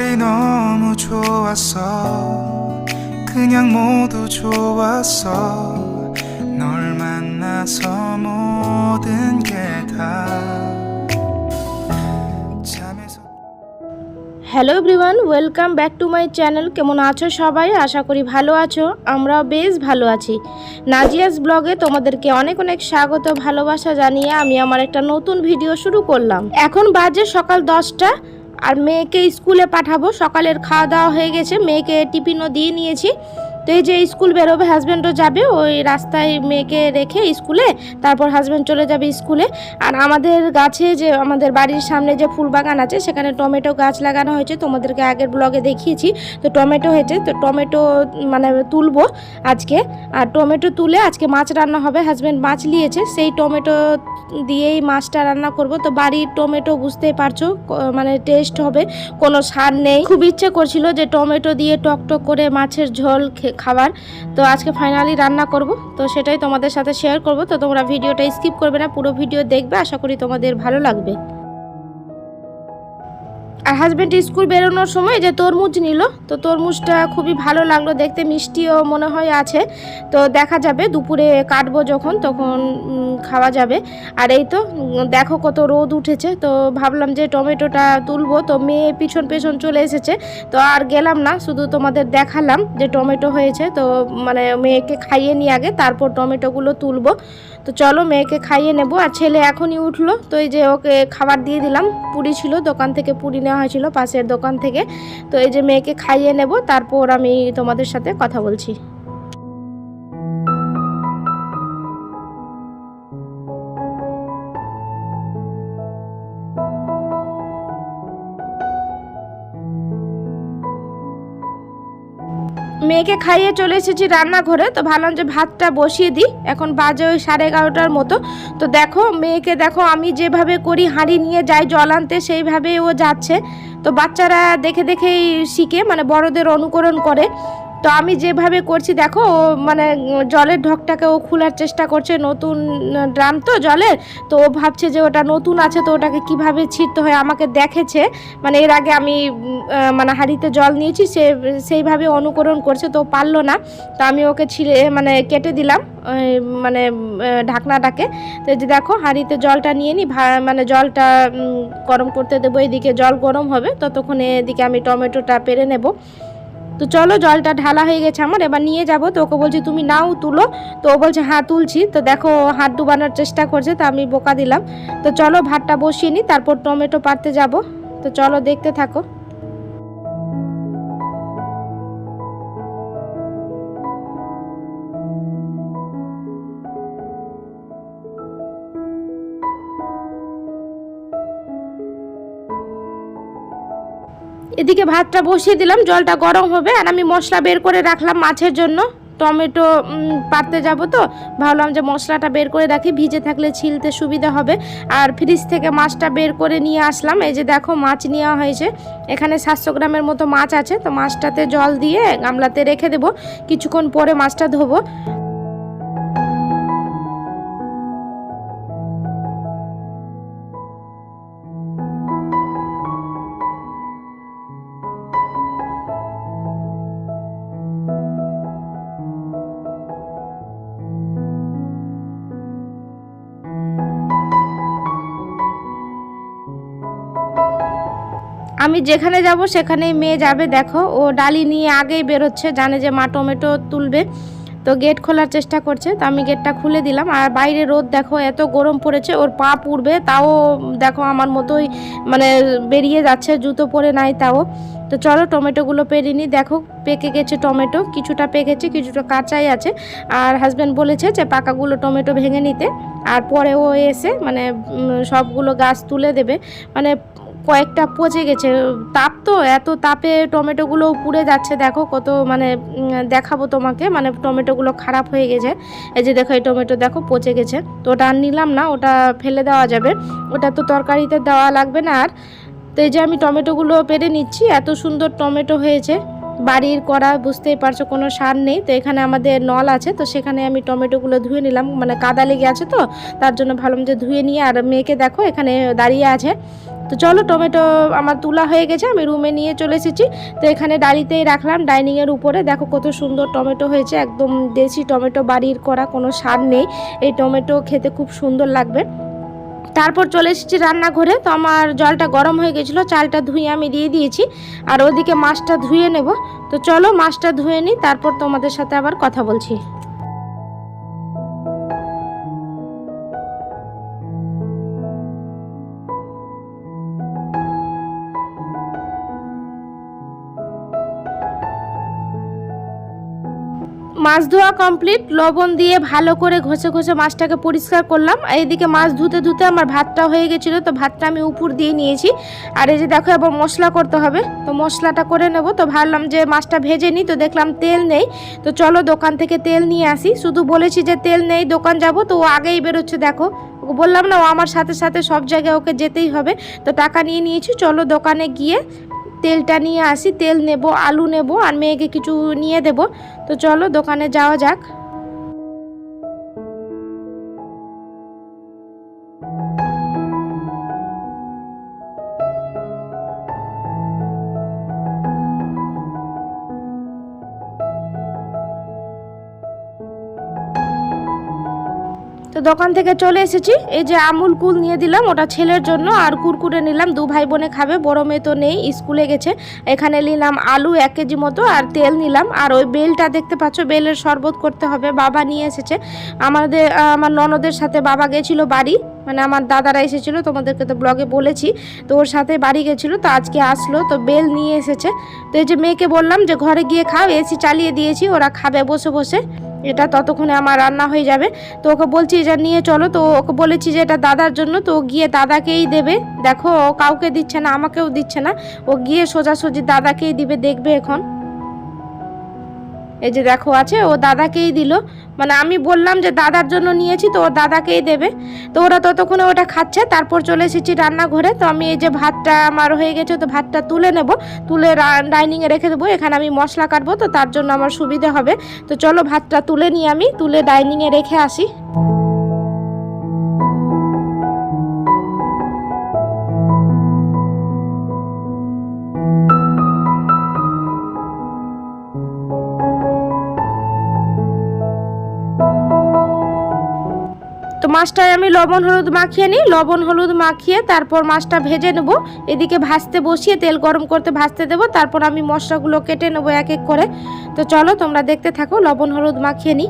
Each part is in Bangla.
색깔이 너무 좋았어 그냥 모두 좋았어 널 만나서 모든 게다 잠에서 hello everyone welcome back to my channel কেমন আছো সবাই আশা করি ভালো আছো আমরাও বেশ ভালো আছি নাজিয়াস ব্লগে তোমাদেরকে অনেক অনেক স্বাগত ভালোবাসা জানিয়ে আমি আমার একটা নতুন ভিডিও শুরু করলাম এখন বাজে সকাল দশটা আর মেয়েকে স্কুলে পাঠাবো। সকালের খাওয়া দাওয়া হয়ে গেছে। মেয়েকে টিফিনও দিয়ে নিয়েছি। তো এই যে স্কুল বেরোবে হাজব্যান্ডও যাবে, ওই রাস্তায় মেয়েকে রেখে স্কুলে, তারপর হাজব্যান্ড চলে যাবে স্কুলে। আর আমাদের গাছে যে, আমাদের বাড়ির সামনে যে ফুল বাগান আছে, সেখানে টমেটো গাছ লাগানো হয়েছে। তোমাদেরকে আগের ব্লগে দেখিয়েছি। তো টমেটো হয়েছে, তো টমেটো মানে তুলবো আজকে। আর টমেটো তুলে আজকে মাছ রান্না হবে। হাজব্যান্ড মাছ নিয়েছে, সেই টমেটো দিয়েই মাছটা রান্না করব। তো বাড়ির টমেটো বুঝতেই পারছ মানে টেস্ট হবে, কোনো সার নেই। খুব ইচ্ছে করছিল যে টমেটো দিয়ে টক টক করে মাছের ঝোল খে- খাবার। তো আজকে ফাইনালি রান্না করব। তো সেটাই তোমাদের সাথে শেয়ার করব। তো তোমরা ভিডিওটা স্কিপ করবে না, পুরো ভিডিও দেখবে। আশা করি তোমাদের ভালো লাগবে। আর হাজব্যান্ড স্কুল বেরোনোর সময় যে তরমুজ নিল, তো তরমুজটা খুবই ভালো লাগল দেখতে, মিষ্টিও মনে হয় আছে। তো দেখা যাবে, দুপুরে কাটবো যখন, তখন খাওয়া যাবে। আর এই তো দেখো কত রোদ উঠেছে, তো ভাবলাম যে টমেটোটা তুলবো, তো মেয়ে পিছন পেছন চলে এসেছে। তো আর গেলাম না, শুধু তোমাদের দেখালাম যে টমেটো হয়েছে, তো মানে মেয়েকে খাইয়ে নিয়ে আগে, তারপর টমেটোগুলো তুলবো। তো চলো মেয়েকে খাইয়ে নেব। আর ছেলে এখনই উঠল, তো এই যে ওকে খাবার দিয়ে দিলাম। পুরি ছিল, দোকান থেকে পুরি নেওয়া হয়েছিল, পাশের দোকান থেকে। তো এই যে মেয়েকে খাইয়ে নেব, তারপর আমি তোমাদের সাথে কথা বলছি। মেয়েকে খাইয়ে চলে এসেছি রান্নাঘরে। তো ভাবলাম যে ভাতটা বসিয়ে দিই। এখন বাজে ওই সাড়ে এগারোটার মতো। তো দেখো, মেয়েকে দেখো, আমি যেভাবে করি, হাঁড়ি নিয়ে যাই, জল আনতে সেইভাবে ও যাচ্ছে। তো বাচ্চারা দেখে দেখেই শিখে মানে বড়দের অনুকরণ করে। তো আমি যেভাবে করছি, দেখো, ও মানে জলের ঢকটাকে ও খোলার চেষ্টা করছে, নতুন ড্রাম তো জলের, তো ও ভাবছে যে ওটা নতুন আছে, তো ওটাকে কীভাবে ছিঁড়তে হয়, আমাকে দেখেছে। মানে এর আগে আমি মানে হাঁড়িতে জল নিয়েছি, সে, সেইভাবে অনুকরণ করছে, তো পারল না। তো আমি ওকে ছিঁড়ে মানে কেটে দিলাম মানে ঢাকনাটাকে। তো যে দেখো, হাঁড়িতে জলটা নিয়ে নিই মানে জলটা গরম করতে দেবো, এদিকে জল গরম হবে, ততক্ষণে এদিকে আমি টমেটোটা পেরে নেব। তো চলো জলটা ঢালা হয়ে গেছে আমার, এবার নিয়ে যাব। তো ওকে বলছি, তুমি নাও, তুলো। তো ও বলছে হ্যাঁ তুলছি। তো দেখো হাত ডুবানোর চেষ্টা করছে, তো আমি বোকা দিলাম। তো চলো ভাতটা বসিয়ে নিই তারপর টমেটো পাড়তে যাব। তো চলো দেখতে থাকো। এদিকে ভাতটা বসিয়ে দিলাম, জলটা গরম হবে, আর আমি মশলা বের করে রাখলাম মাছের জন্য। টমেটো পারতে যাব তো, ভাবলাম যে মশলাটা বের করে রাখি, ভিজে থাকলে ছিলতে সুবিধা হবে। আর ফ্রিজ থেকে মাছটা বের করে নিয়ে আসলাম, এই যে দেখো মাছ নেওয়া হয়েছে। এখানে সাতশো গ্রামের মতো মাছ আছে, তো মাছটাতে জল দিয়ে গামলাতে রেখে দেবো, কিছুক্ষণ পরে মাছটা ধোবো। আমি যেখানে যাব সেখানেই মেয়ে যাবে, দেখো। ও ডালি নিয়ে আগেই বেরোচ্ছে, জানে যে মা টমেটো তুলবে। তো গেট খোলার চেষ্টা করছে, তো আমি গেটটা খুলে দিলাম। আর বাইরে রোদ, দেখো, এত গরম পড়েছে, ওর পা পুড়বে, তাও, দেখো, আমার মতোই মানে বেরিয়ে যাচ্ছে, জুতো পরে নাই তাও। তো চলো, টমেটোগুলো পেরে নিই। দেখো, পেকে গেছে টমেটো, কিছুটা পেকেছে, কিছুটা কাঁচাই আছে। আর হাজব্যান্ড বলেছে যে, পাকাগুলো টমেটো ভেঙে নিতে। আর পরে ও এসে মানে সবগুলো গাছ তুলে দেবে। মানে কয়েকটা পচে গেছে। তাপ তো, এত তাপে টমেটোগুলো পুড়ে যাচ্ছে, দেখো কত মানে দেখাবো তোমাকে মানে টমেটোগুলো খারাপ হয়ে গেছে। এই যে দেখো, এই টমেটো দেখো পচে গেছে। তো ওটা আর নিলাম না, ওটা ফেলে দেওয়া যাবে। ওটা তো তরকারিতে দেওয়া লাগবে না আর। তো এই যে আমি টমেটোগুলো পেরে নিচ্ছি, এত সুন্দর টমেটো হয়েছে। বাড়ির করা বুঝতেই পারছ, কোনো সার নেই। তো এখানে আমাদের নল আছে, তো সেখানে আমি টমেটোগুলো ধুয়ে নিলাম। মানে কাদা লেগে আছে তো, তার জন্য ভাবলাম যে ধুয়ে নিয়ে, আর মেয়েকে দেখো এখানে দাঁড়িয়ে আছে। তো চলো টমেটো আমার তোলা হয়ে গেছে, আমি রুমে নিয়ে চলে এসেছি। তো এখানে ডালিতেই রাখলাম ডাইনিংয়ের উপরে। দেখো কত সুন্দর টমেটো হয়েছে, একদম দেশি টমেটো বাড়ির করা কোনো সার নেই। এই টমেটো খেতে খুব সুন্দর লাগবে। তারপর চলে এসেছি রান্নাঘরে, তো আমার জলটা গরম হয়ে গেছিল, চালটা ধুয়ে আমি দিয়ে দিয়েছি। আর ওদিকে মাছটা ধুয়ে নেব। তো চলো মাছটা ধুয়ে নিই, তারপর তোমাদের সাথে আবার কথা বলছি। মাছ ধোয়া কমপ্লিট লবণ দিয়ে ভালো করে ঘষে ঘষে মাছটাকে পরিষ্কার করলাম। এইদিকে মাছ ধুতে ধুতে আমার ভাতটা হয়ে গেছিল, তো ভাতটা আমি উপর দিয়ে নিয়েছি। আর এই যে দেখো, এবার মশলা করতে হবে। তো মশলাটা করে নেব। তো ভাবলাম যে মাছটা ভেজে নিই, তো দেখলাম তেল নেই। তো চলো দোকান থেকে তেল নিয়ে আসি। শুধু বলেছি যে তেল নেই, দোকান যাব। তো ও আগেই বেরোচ্ছে, দেখো। বললাম না, ও আমার সাথে সাথে সব জায়গায় ওকে যেতেই হবে। তো টাকা নিয়ে নিয়েছি, চলো দোকানে গিয়ে তেলটা নিয়ে আসি, তেল নেব, আলু নেব আর মেয়েকে কিছু নিয়ে দেব। তো চলো দোকানে যাওয়া যাক। দোকান থেকে চলে এসেছি। এই যে আমুল কুল নিয়ে দিলাম, ওটা ছেলের জন্য, আর কুরকুরে নিলাম। দু ভাই বোনে খাবে, বড় মেয়ে তো নেই, স্কুলে গেছে। এখানে নিলাম আলু এক কেজি মতো, আর তেল নিলাম। আর ওই বেলটা দেখতে পাচ্ছ, বেলের শরবত করতে হবে। বাবা নিয়ে এসেছে। আমাদের আমার ননদের সাথে বাবা গেছিল বাড়ি। মানে আমার দাদারা এসেছিল, তোমাদেরকে তো ব্লগে বলেছি। তো ওর সাথে বাড়ি গেছিল, তো আজকে আসলো, তো বেল নিয়ে এসেছে। তো এই যে মেয়েকে বললাম যে, ঘরে গিয়ে খাও, এসি চালিয়ে দিয়েছি, ওরা খাবে, বসে বসে। এটা ততক্ষণে আমার রান্না হয়ে যাবে। তো ওকে বলছি, এটা নিয়ে চলো। তো ওকে বলেছি যে এটা দাদার জন্য। তো গিয়ে দাদাকেই দেবে। দেখো কাউকে দিচ্ছে না, আমাকেও দিচ্ছে না। ও গিয়ে সোজাসুজি দাদাকেই দিবে, দেখবে এখন। এই যে দেখো আছে, ও দাদাকেই দিল। মানে আমি বললাম যে দাদার জন্য নিয়েছি, তো ওর দাদাকেই দেবে। তো ওরা ততক্ষণে ওটা খাচ্ছে, তারপর চলে এসেছি রান্নাঘরে। তো আমি এই যে ভাতটা আমার হয়ে গেছে, তো ভাতটা তুলে নেব। তুলে ডাইনিংয়ে রেখে দেবো, এখানে আমি মশলা কাটবো, তো তার জন্য আমার সুবিধে হবে। তো চলো ভাতটা তুলে নিই আমি, তুলে ডাইনিংয়ে রেখে আসি। মাছটায় আমি লবণ, হলুদ মাখিয়ে নিই। লবণ, হলুদ মাখিয়ে তারপর মাছটা ভেজে নেব। এদিকে ভাজতে বসিয়ে তেল গরম করতে ভাজতে দেবো। তারপর আমি মশলাগুলো কেটে নেব এক এক করে। তো চলো তোমরা দেখতে থাকো, লবণ, হলুদ মাখিয়ে নিই।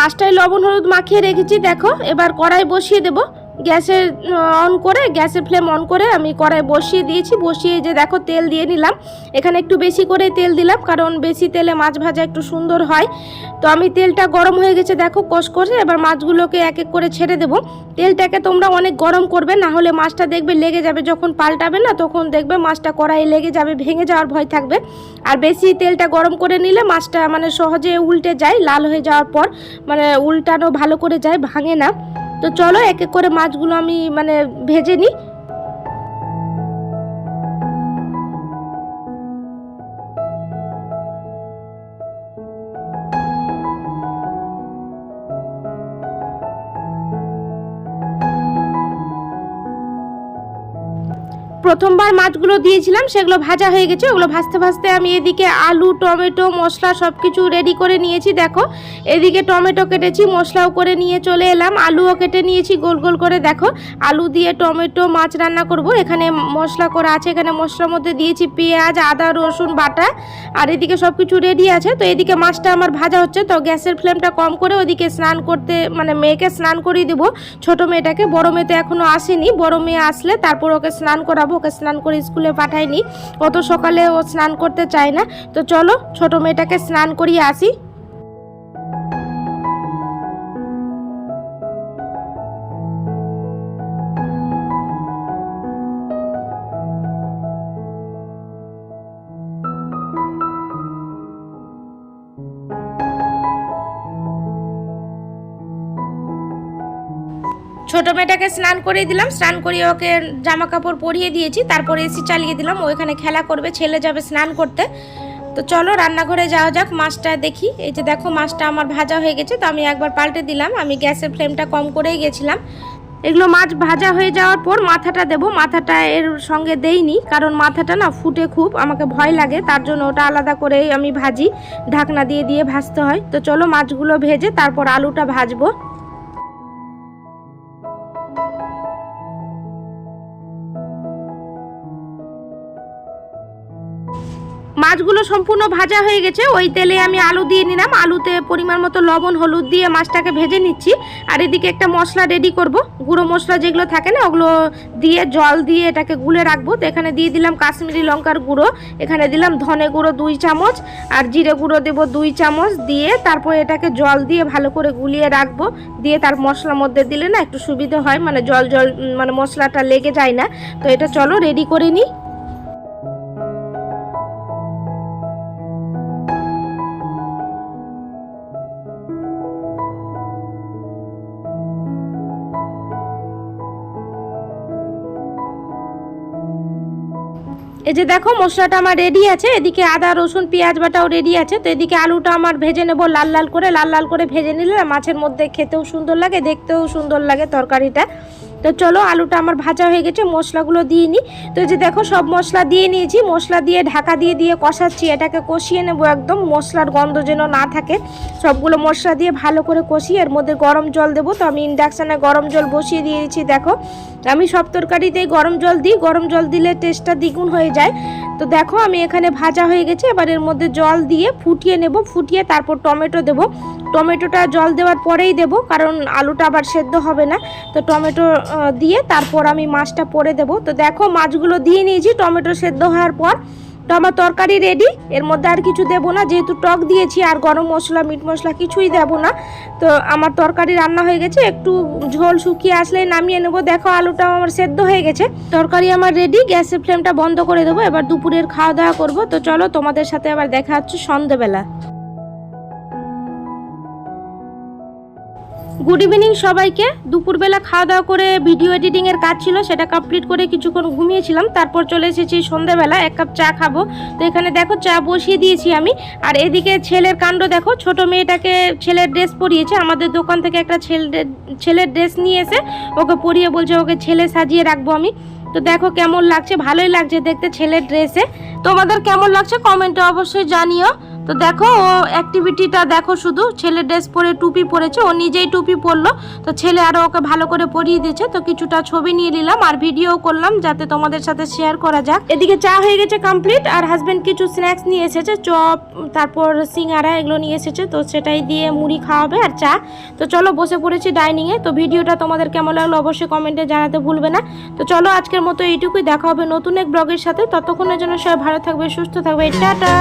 মাছটায় লবণ হলুদ মাখিয়ে রেখেছি দেখো। এবার কড়াই বসিয়ে দেব। গ্যাসের অন করে, গ্যাসের ফ্লেম অন করে আমি কড়াই বসিয়ে দিয়েছি। বসিয়ে যে দেখো তেল দিয়ে নিলাম। এখানে একটু বেশি করে তেল দিলাম, কারণ বেশি তেলে মাছ ভাজা একটু সুন্দর হয়। তো আমি তেলটা গরম হয়ে গেছে, দেখো, কষ করে এবার মাছগুলোকে এক এক করে ছেড়ে দেবো। তেলটাকে তোমরা অনেক গরম করবে, না হলে মাছটা দেখবে লেগে যাবে, যখন পাল্টাবে না, তখন দেখবে মাছটা কড়াইয়ে লেগে যাবে, ভেঙে যাওয়ার ভয় থাকবে। আর বেশি তেলটা গরম করে নিলে মাছটা মানে সহজে উল্টে যায়, লাল হয়ে যাওয়ার পর মানে উল্টানো ভালো করে যায়, ভাঙে না। তো চলো এক এক করে মাছগুলো আমি মানে ভেজে নিই। প্রথমবার মাছগুলো দিয়েছিলাম, সেগুলো ভাজা হয়ে গেছে। ওগুলো ভাজতে ভাজতে আমি এদিকে আলু, টমেটো, মশলা সব কিছু রেডি করে নিয়েছি, দেখো। এদিকে টমেটো কেটেছি, মশলাও করে নিয়ে চলে এলাম। আলুও কেটে নিয়েছি, গোল গোল করে দেখো। আলু দিয়ে টমেটো মাছ রান্না করব। এখানে মশলা করা আছে, এখানে মশলার মধ্যে দিয়েছি পেঁয়াজ, আদা, রসুন, বাটা। আর এদিকে সব কিছু রেডি আছে। তো এদিকে মাছটা আমার ভাজা হচ্ছে, তো গ্যাসের ফ্লেমটা কম করে ওদিকে স্নান করতে মানে মেয়েকে স্নান করিয়ে দেবো। ছোট মেয়েটাকে, বড় মেয়ে তো এখনও আসেনি। বড় মেয়ে আসলে তারপর ওকে স্নান করাবো ওকে স্নান করে স্কুলে পাঠাইনি অত সকালে ও স্নান করতে চায় না। তো চলো ছোট মেয়েটাকে স্নান করিয়ে আসি। ছোট মেয়েটাকে স্নান করিয়ে দিলাম, স্নান করিয়ে ওকে জামা কাপড় পরিয়ে দিয়েছি, তারপরে এসি চালিয়ে দিলাম ওইখানে খেলা করবে, ছেলে যাবে স্নান করতে। তো চলো রান্নাঘরে যাওয়া যাক, মাছটা দেখি। এই যে দেখো, মাছটা আমার ভাজা হয়ে গেছে, তো আমি একবার পাল্টে দিলাম, আমি গ্যাসের ফ্লেমটা কম করেই গেছিলাম। এগুলো মাছ ভাজা হয়ে যাওয়ার পর মাথাটা দেবো, মাথাটা এর সঙ্গে দেইনি, কারণ মাথাটা না ফুটে খুব, আমাকে ভয় লাগে, তার জন্য ওটা আলাদা করে আমি ভাজি, ঢাকনা দিয়ে দিয়ে ভাজতে হয়। তো চলো মাছগুলো ভেজে তারপর আলুটা ভাজবো। মাছগুলো সম্পূর্ণ ভাজা হয়ে গেছে। ওই তেলে আমি আলু দিয়ে নিলাম। আলুতে পরিমাণ মতো লবণ, হলুদ দিয়ে মাছটাকে ভেজে নিচ্ছি। আর এদিকে একটা মশলা রেডি করব। গুঁড়ো মশলা যেগুলো থাকে না, ওগুলো দিয়ে জল দিয়ে এটাকে গুলে রাখব। তো এখানে দিয়ে দিলাম কাশ্মীরি লঙ্কার গুঁড়ো। এখানে দিলাম ধনে গুঁড়ো দুই চামচ আর জিরে গুঁড়ো দেবো দুই চামচ দিয়ে তারপর এটাকে জল দিয়ে ভালো করে গুলিয়ে রাখব। দিয়ে তার মশলার মধ্যে দিলে না একটু সুবিধা হয়। মানে জল জল মানে মশলাটা লেগে যায় না। তো এটা চলো রেডি করে নিই। এই যে দেখো, মশলাটা আমার রেডি আছে। এদিকে আদা, রসুন, পেঁয়াজ বাটাও রেডি আছে। তো এদিকে আলুটা আমার ভেজে নেব লাল লাল করে। লাল লাল করে ভেজে নিলে মাছের মধ্যে খেতেও সুন্দর লাগে, দেখতেও সুন্দর লাগে তরকারিটা। তো চলো আলুটা আমার ভাজা হয়ে গেছে, মশলাগুলো দিয়ে নিই তো যে দেখো সব মশলা দিয়ে নিয়েছি, মশলা দিয়ে ঢাকা দিয়ে দিয়ে কষাচ্ছি, এটাকে কষিয়ে নেব একদম, মশলার গন্ধ যেন না থাকে। সবগুলো মশলা দিয়ে ভালো করে কষিয়ে, এর মধ্যে গরম জল দেবো। তো আমি ইন্ডাকশানে গরম জল বসিয়ে দিয়েছি, দেখো। আমি সব তরকারিতেই গরম জল দিই, গরম জল দিলে টেস্টটা দ্বিগুণ হয়ে যায়। তো দেখো আমি এখানে ভাজা হয়ে গেছে, এবার এর মধ্যে জল দিয়ে ফুটিয়ে নেব, ফুটিয়ে তারপর টমেটো দেব। টমেটোটা জল দেওয়ার পরেই দেব, কারণ আলুটা আবার সেদ্ধ হবে না। তো টমেটো দিয়ে তারপর আমি মাছটা পরে দেব। তো দেখো, মাছগুলো দিয়ে নিয়েছি, টমেটো সেদ্ধ হওয়ার পর। আমার তরকারি রেডি এর মধ্যে আর কিছু দেবো না। যেহেতু টক দিয়েছি, আর গরম মশলা, মিট মশলা কিছুই দেবো না। তো আমার তরকারি রান্না হয়ে গেছে, একটু ঝোল শুকিয়ে আসলে নামিয়ে নেব। দেখো আলুটা আমার সেদ্ধ হয়ে গেছে। তরকারি আমার রেডি গ্যাসের ফ্লেমটা বন্ধ করে দেবো। এবার দুপুরের খাওয়া দাওয়া করব। তো চলো, তোমাদের সাথে আবার দেখা হচ্ছে সন্ধেবেলা। গুড ইভিনিং সবাইকে। দুপুরবেলা খাওয়া দাওয়া করে ভিডিও এডিটিং এর কাজ ছিল, সেটা কমপ্লিট করে কিছুক্ষণ ঘুমিয়েছিলাম। তারপর চলে এসেছি সন্ধ্যাবেলা, এক কাপ চা খাব। তো এখানে দেখো, চা বসিয়ে দিয়েছি আমি। আর এদিকে ছেলের কাণ্ড দেখো, ছোট মেয়েটাকে ছেলের ড্রেস পরিয়েছে। আমাদের দোকান থেকে একটা ছেলে, ছেলের ড্রেস নিয়ে এসে ওকে পরিয়ে বলছে, ওকে ছেলে সাজিয়ে রাখব আমি। তো দেখো কেমন লাগছে, ভালোই লাগছে দেখতে ছেলের ড্রেসে তোমাদের কেমন লাগছে কমেন্টে অবশ্যই জানিও। তো দেখো, ও অ্যাক্টিভিটিটা দেখো শুধু, ছেলে ড্রেস পরে টুপি পরেছে, ও নিজেই টুপি পরলো, তো ছেলে আরও ওকে ভালো করে পরিয়ে দিয়েছে, তো কিছুটা ছবি নিয়ে নিলাম আর ভিডিও করলাম যাতে তোমাদের সাথে শেয়ার করা যাক। এদিকে চা হয়ে গেছে কমপ্লিট আর হাজবেন্ড কিছু স্ন্যাক্স নিয়ে এসেছে, চপ, তারপর সিঙ্গারা এগুলো নিয়ে এসেছে, তো সেটাই দিয়ে মুড়ি খাওয়াবে আর চা। তো চলো বসে পড়েছি ডাইনিংয়ে তো ভিডিওটা তোমাদের কেমন লাগল অবশ্যই কমেন্টে জানাতে ভুলবে না। তো চলো আজকের মতো এইটুকুই, দেখা হবে নতুন এক ব্লগের সাথে, ততক্ষণের জন্য সবাই ভালো থাকবে, সুস্থ থাকবে, টাটা!